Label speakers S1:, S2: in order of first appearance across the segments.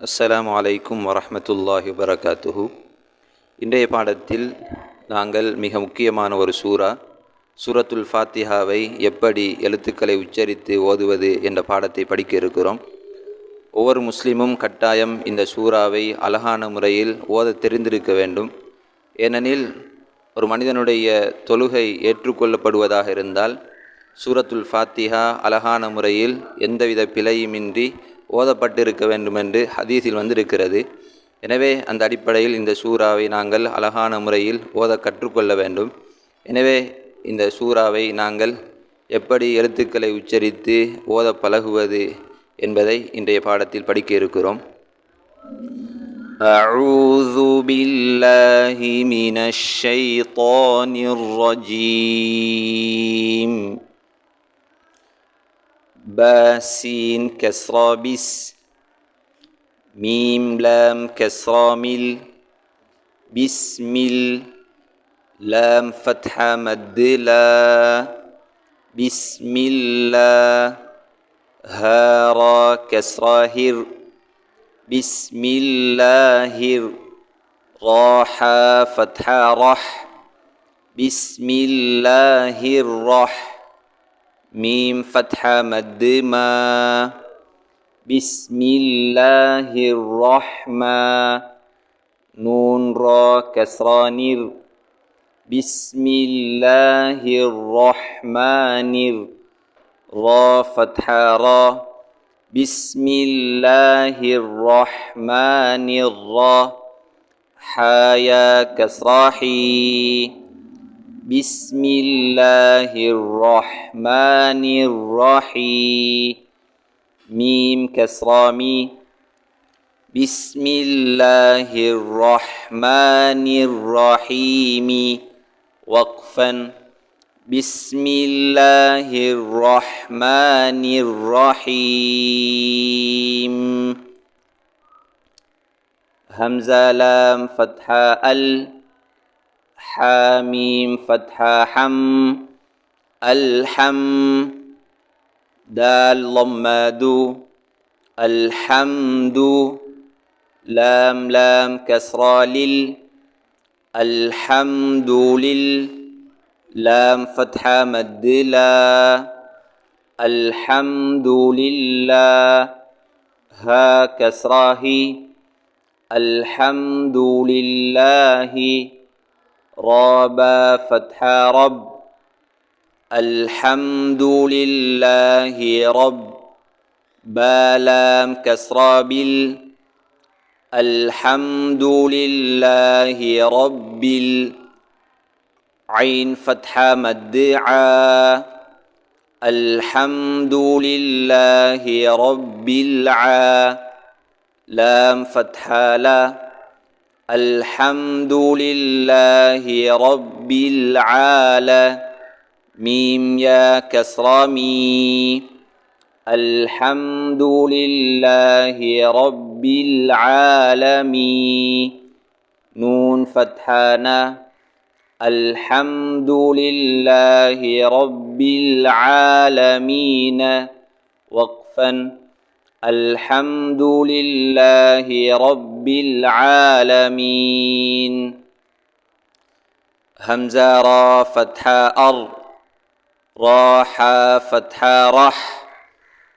S1: அஸ்ஸலாமு வலைக்கும் வரமத்துல்லாஹி வரகாத்துஹு இன்றைய பாடத்தில் நாங்கள் மிக முக்கியமான ஒரு சூரா சூரத்துல் ஃபாத்திஹாவை எப்படி எழுத்துக்களை உச்சரித்து ஓதுவது என்ற பாடத்தை படிக்க இருக்கிறோம். ஒவ்வொரு முஸ்லீமும் கட்டாயம் இந்த சூறாவை அழகான முறையில் ஓத தெரிந்திருக்க வேண்டும். ஏனெனில் ஒரு மனிதனுடைய தொழுகை ஏற்றுக்கொள்ளப்படுவதாக இருந்தால் சூரத்துல் ஃபாத்திஹா அழகான முறையில் எந்தவித பிழையுமின்றி ஓதப்பட்டிருக்க வேண்டும் என்று ஹதீஸில் வந்திருக்கிறது எனவே அந்த அடிப்படையில் இந்த சூறாவை நாங்கள் அழகான முறையில் ஓத கற்றுக்கொள்ள வேண்டும் எனவே இந்த சூறாவை நாங்கள் எப்படி எழுத்துக்களை உச்சரித்து ஓத பழகுவது என்பதை இன்றைய பாடத்தில் படிக்க இருக்கிறோம் أعوذ بالله من الشيطان الرجيم باسين كسرى بس ميم لام كسرى مل بسم لام فتحة مد لا بسم الله هارا كسرى هر بسم الله راحة فتحة رح بسم الله الرح. ميم فتحة مد ما بسم الله الرحمن. نون را كسرى نر بسم الله الرحمن. را فتحة را. بسم الله الرحمن. الرا حايا كسراحي. بسم الله الرحمن الرحيم. ميم كسرامي بسم الله الرحمن الرحيم. وقفا. بسم الله الرحمن الرحيم. همزة لام فتحة أل. حاميم فتحة حم الحم دال ضماد الحمد لام لام كسرى لل الحمد لل لام فتحة مد لا الحمد لله ها كسراه الحمد لله. رابا فتحة رب الحمد لله رب بالام كسرى بال الحمد لله رب العين فتحة مدعا الحمد لله رب العا لام فتحة لا الحمد لله رب العالمين. ميم يا كسرى مي الحمد لله رب العالمين. نون فتحانا. الحمد لله رب العالمين. وقفا. الحمد لله رب العالمين همزة را فتحة أر راح فتحة رح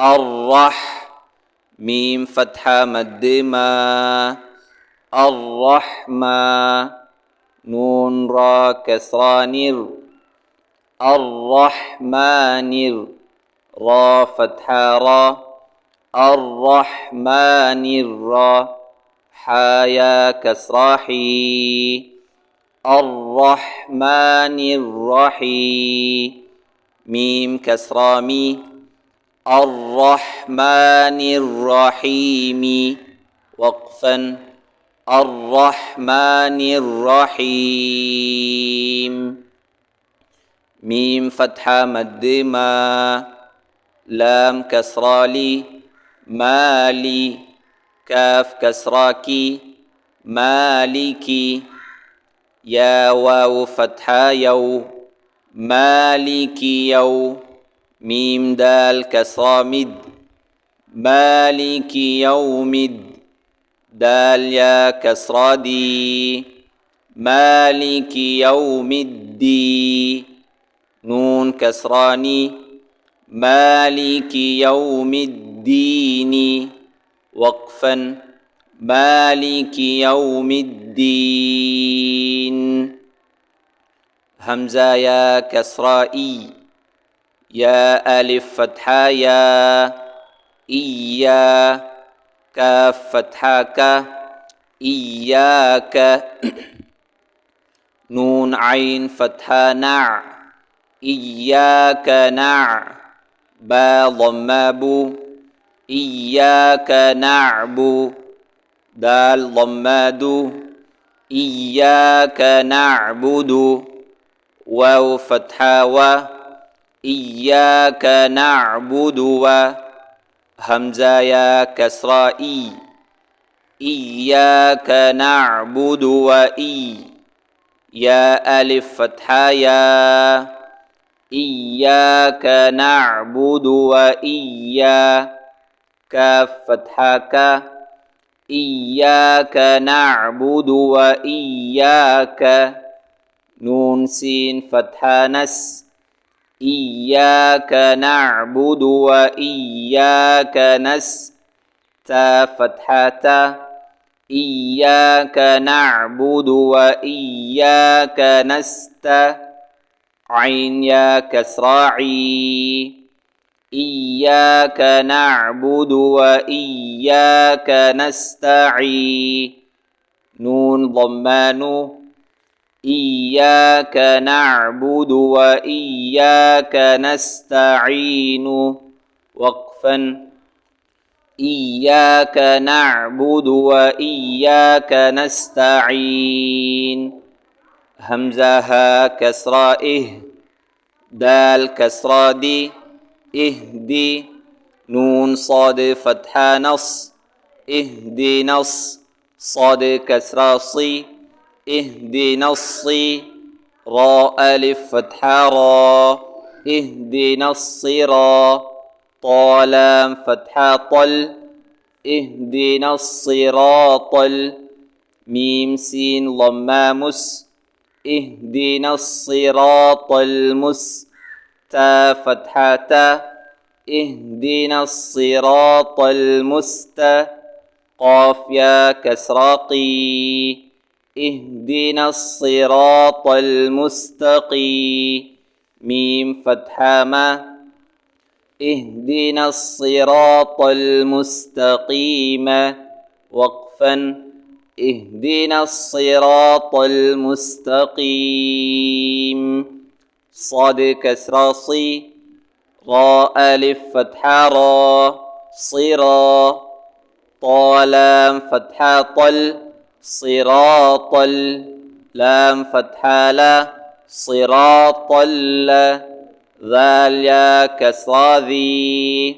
S1: الرح ميم فتحة مد ما الرحمة نون را كسرى نر الرحمن را فتحة را الرحمن الرا حايا كسراحي الرحمن الرحيم ميم كسرامي الرحمن الرحيم وقفا الرحمن الرحيم ميم فتحة مد ما لام كسرالي مالي. كاف كسراكي. مالكي يا واو فتحة يو. مالك يو. ميم دال كسرى مد مالك يوم الد دال يا كسرى دي مالك يوم الدين نون كسراني. مالك يوم وقفا مالك يوم الدين. همزة يا كسرائي يا ألف فتحة يا إيا كاف فتحة ك إياك. نون عين فتحة نع إياك نع. با ضماب إياك نعبد دال ضماد إياك نعبد واو فتحة و إياك نعبد و همزة يا كسرائي إياك نعبد وإي يا ألف فتحة يا. إياك نعبد وإياك فتحك إياك نعبد وإياك نون سين فتحة نس إياك نعبد وإياك نس تا فتحة إياك نعبد وإياك نستعين عين يا كسراعي إياك نعبد وإياك نستعين نون ضمان إياك نعبد وإياك نستعين. وقفا. إياك نعبد وإياك نستعين. همزها كسرى إه. دال كسرى دي. اهدي نون صاد فتحة نص اهدي نص صاد كسرى صي اهدي نصي راء ألف فتحة را اهدي نصرا طالام فتحة طل اهدنا الصراط ميم سين ضمامس اهدنا الصراط المس تا فتحة اهدنا الصراط المست قاف يا كسراقي اهدنا الصراط المستقي. ميم فتحة ما. اهدنا الصراط المستقيم. وقفا. اهدنا الصراط المستقيم. صاد كسر صي را ألف فتحة را صرا طالام فتحة طل صراط لام فتحة لا صراط ذال يا كسر ذي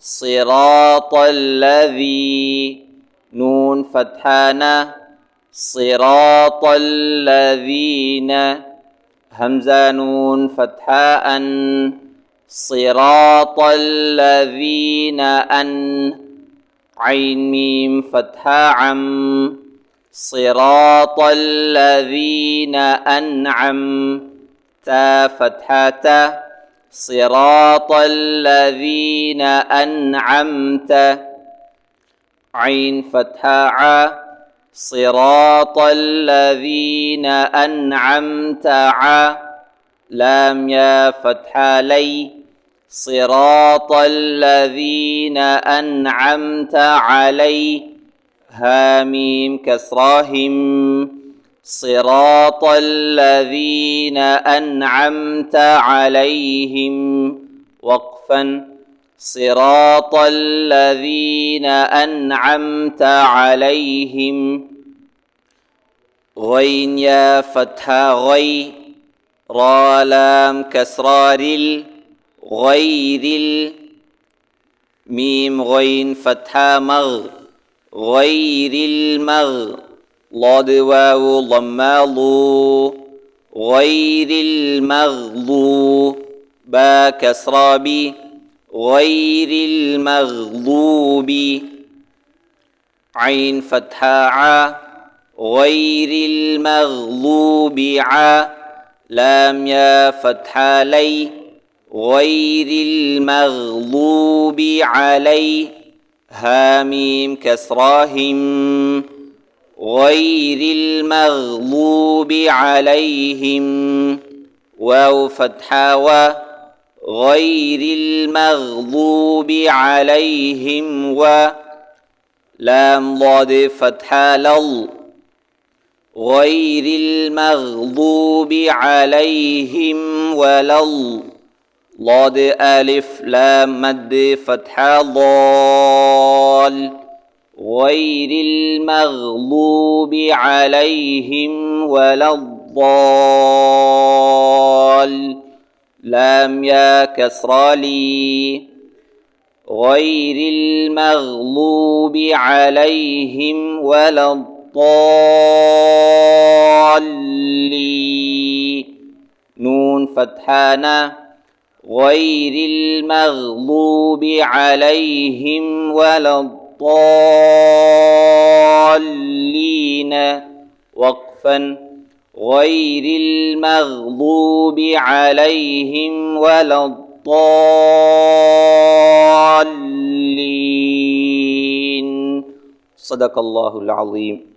S1: صراط الذي نون فتحانا صراط الذين همزة نون فتحاء صراط الذين أن عين ميم فتحا عم صراط الذين أنعم تا فتحة صراط الذين أنعمت عين فتحة صراط الذين أنعمت لام يا فتحة لي صراط الذين أنعمت عليه هاميم كسراهم. صراط الذين أنعمت عليهم. وقفا. صراط الذين أنعمت عليهم. غين يا فتح غي را لام كسرار غير ميم غين فتح مغ غير المغ ضاد واو ضمالو غير المغضوب با كسرابي غير المغضوب. عين فتحة ع غير المغضوب ع لام يا فتحة لي غير المغضوب عليه هاميم كسراهم غير المغضوب عليهم. واو فتحة و غير المغضوب عليهم و لام ضاد فتحة لل غير المغضوب عليهم ولل ضاد ألف لام مد فتحة ضال غير المغضوب عليهم ولا الضال لام يا كسرى غير المغضوب عليهم ولا الضالين. نون فتحانا غير المغضوب عليهم ولا الضالين. وقفا. غير المغضوب عليهم ولا الضالين. صدق الله العظيم.